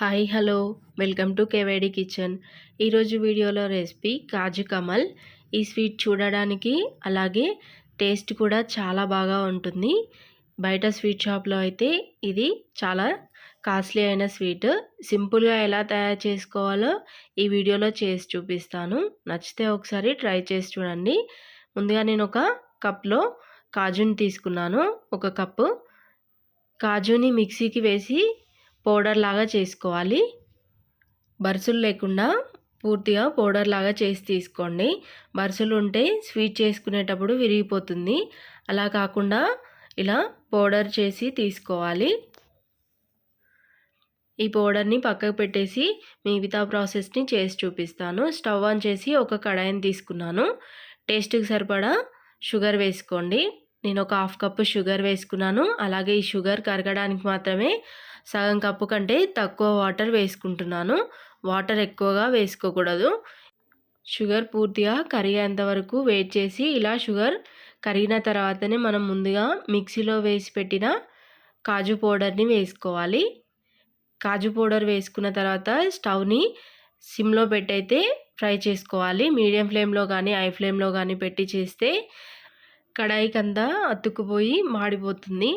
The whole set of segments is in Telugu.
Hi hello. Welcome to KYD kitchen. ఈరోజు వీడియోలో రెసిపీ కాజు కమల్. ఈ స్వీట్ చూడడానికి అలాగే టేస్ట్ కూడా చాలా బాగా ఉంటుంది. బయట స్వీట్ షాప్లో అయితే ఇది చాలా కాస్ట్లీ అయిన స్వీట్. సింపుల్గా ఎలా తయారు చేసుకోవాలో ఈ వీడియోలో చేసి చూపిస్తాను. నచ్చితే ఒకసారి ట్రై చేసి చూడండి. ముందుగా నేను ఒక కప్లో కాజుని తీసుకున్నాను. ఒక కప్పు కాజుని మిక్సీకి వేసి పౌడర్ లాగా చేసుకోవాలి. బరుసులు లేకుండా పూర్తిగా పౌడర్ లాగా చేసి తీసుకోండి. బరుసులు ఉంటే స్వీట్ చేసుకునేటప్పుడు విరిగిపోతుంది. అలా కాకుండా ఇలా పౌడర్ చేసి తీసుకోవాలి. ఈ పౌడర్ని పక్కకు పెట్టేసి మిగతా ప్రాసెస్ని చేసి చూపిస్తాను. స్టవ్ ఆన్ చేసి ఒక కడాయిని తీసుకున్నాను. టేస్ట్కి సరిపడా షుగర్ వేసుకోండి. నేను ఒక హాఫ్ కప్పు షుగర్ వేసుకున్నాను. అలాగే ఈ షుగర్ కరగడానికి మాత్రమే సగం కప్పు కంటే తక్కువ వాటర్ వేసుకుంటున్నాను. వాటర్ ఎక్కువగా వేసుకోకూడదు. షుగర్ పూర్తిగా కరిగేంత వరకు వెయిట్ చేసి ఇలా షుగర్ కరిగిన తర్వాతనే మనం ముందుగా మిక్సీలో వేసి పెట్టిన కాజు పౌడర్ని వేసుకోవాలి. కాజు పౌడర్ వేసుకున్న తర్వాత స్టవ్ని సిమ్లో పెట్టయితే ఫ్రై చేసుకోవాలి. మీడియం ఫ్లేమ్లో కానీ హై ఫ్లేమ్లో కానీ పెట్టి చేస్తే కడాయి కంద అతుక్కుపోయి మాడిపోతుంది.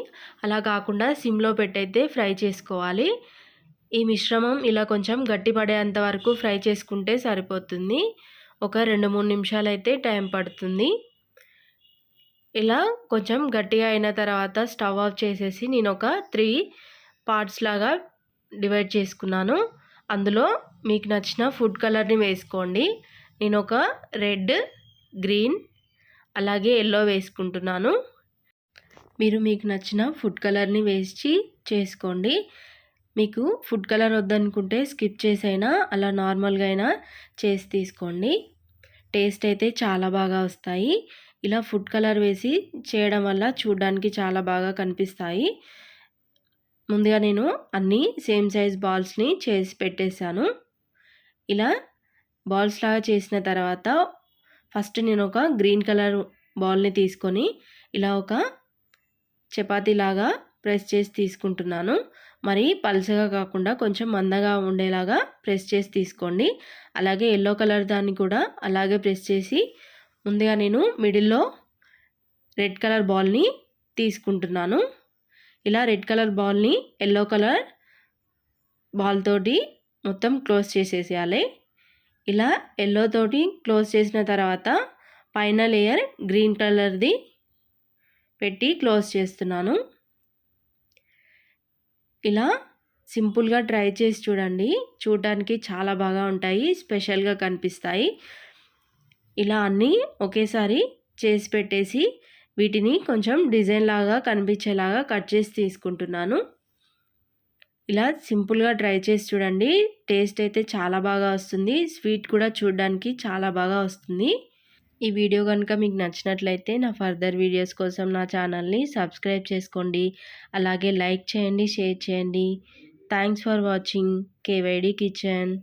అలా కాకుండా సిమ్లో పెట్టయితే ఫ్రై చేసుకోవాలి. ఈ మిశ్రమం ఇలా కొంచెం గట్టిపడేంత వరకు ఫ్రై చేసుకుంటే సరిపోతుంది. ఒక రెండు మూడు నిమిషాలు అయితే టైం పడుతుంది. ఇలా కొంచెం గట్టిగా అయిన తర్వాత స్టవ్ ఆఫ్ చేసేసి నేను ఒక త్రీ పార్ట్స్ లాగా డివైడ్ చేసుకున్నాను. అందులో మీకు నచ్చిన ఫుడ్ కలర్ని వేసుకోండి. నేను ఒక రెడ్ గ్రీన్ అలాగే ఎల్లో వేసుకుంటున్నాను. మీరు మీకు నచ్చిన ఫుడ్ కలర్ని వేసి చేసుకోండి. మీకు ఫుడ్ కలర్ వద్దనుకుంటే స్కిప్ చేసైనా అలా నార్మల్గా అయినా చేసి తీసుకోండి. టేస్ట్ అయితే చాలా బాగా వస్తాయి. ఇలా ఫుడ్ కలర్ వేసి చేయడం వల్ల చూడడానికి చాలా బాగా కనిపిస్తాయి. ముందుగా నేను అన్ని సేమ్ సైజ్ బాల్స్ని చేసి పెట్టేశాను. ఇలా బాల్స్ లాగా చేసిన తర్వాత ఫస్ట్ నేను ఒక గ్రీన్ కలర్ బాల్ని తీసుకొని ఇలా ఒక చపాతీలాగా ప్రెస్ చేసి తీసుకుంటున్నాను. మరి పలుసగా కాకుండా కొంచెం మందగా ఉండేలాగా ప్రెస్ చేసి తీసుకోండి. అలాగే ఎల్లో కలర్ దాన్ని కూడా అలాగే ప్రెస్ చేసి ముందుగా నేను మిడిల్లో రెడ్ కలర్ బాల్ని తీసుకుంటున్నాను. ఇలా రెడ్ కలర్ బాల్ని ఎల్లో కలర్ బాల్ తోటి మొత్తం క్లోజ్ చేసేసేయాలి. ఇలా ఎల్లో తోటి క్లోజ్ చేసిన తర్వాత పైన లేయర్ గ్రీన్ కలర్ది పెట్టి క్లోజ్ చేస్తున్నాను. ఇలా సింపుల్గా ట్రై చేసి చూడండి. చూడడానికి చాలా బాగా ఉంటాయి స్పెషల్గా కనిపిస్తాయి. ఇలా అన్నీ ఒకేసారి చేసి పెట్టేసి వీటిని కొంచెం డిజైన్ లాగా కనిపించేలాగా కట్ చేసి తీసుకుంటున్నాను. ఇలా సింపుల్గా ట్రై చేసి చూడండి. టేస్ట్ అయితే చాలా బాగా వస్తుంది. స్వీట్ కూడా చూడడానికి చాలా బాగా వస్తుంది. ఈ వీడియో కనుక మీకు నచ్చినట్లయితే నా ఫర్దర్ వీడియోస్ కోసం నా ఛానల్ని సబ్స్క్రైబ్ చేసుకోండి. అలాగే లైక్ చేయండి షేర్ చేయండి. Thanks for watching. KYD kitchen.